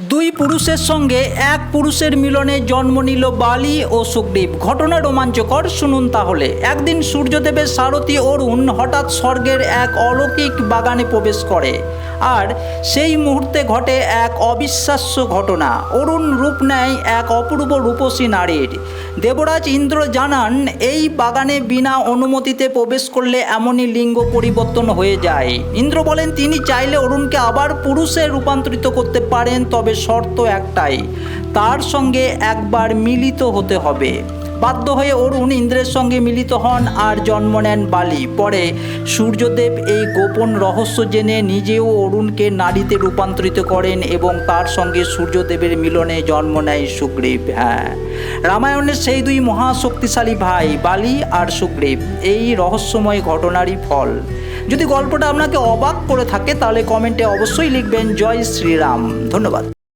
দুই পুরুষের সঙ্গে এক পুরুষের মিলনে জন্ম নিল বালি ও সুগ্রীব ঘটনা রোমাঞ্চকর, শুনুন তাহলে। একদিন সূর্যদেবের সারথী অরুণ হঠাৎ স্বর্গের এক অলৌকিক বাগানে প্রবেশ করে। আর সেই মুহূর্তে ঘটে এক অবিশ্বাস্য ঘটনা। অরুণ রূপ নেয় এক অপূর্ব রূপসী নারীর। দেবরাজ ইন্দ্র জানান, এই বাগানে বিনা অনুমতিতে প্রবেশ করলে এমনই লিঙ্গ পরিবর্তন হয়ে যায়। ইন্দ্র বলেন, তিনি চাইলে অরুণকে আবার পুরুষে রূপান্তরিত করতে পারেন, তবে শর্ত একটাই, তার সঙ্গে একবার মিলিত হতে হবে। বাধ্য হয়ে অরুণ ইন্দ্রের সঙ্গে মিলিত হন আর জন্ম নেন বালি। পরে সূর্যদেব এই গোপন রহস্য জেনে নিজেও অরুণকে নারীতে রূপান্তরিত করেন এবং তার সঙ্গে সূর্যদেবের মিলনে জন্ম নেয় সুগ্রীব। হ্যাঁ রামায়ণের সেই দুই মহাশক্তিশালী ভাই, বালি আর সুগ্রীব, এই রহস্যময় ঘটনারই ফল। যদি গল্পটা আপনাকে অবাক করে থাকে, তাহলে কমেন্টে অবশ্যই লিখবেন, জয় শ্রীরাম। ধন্যবাদ।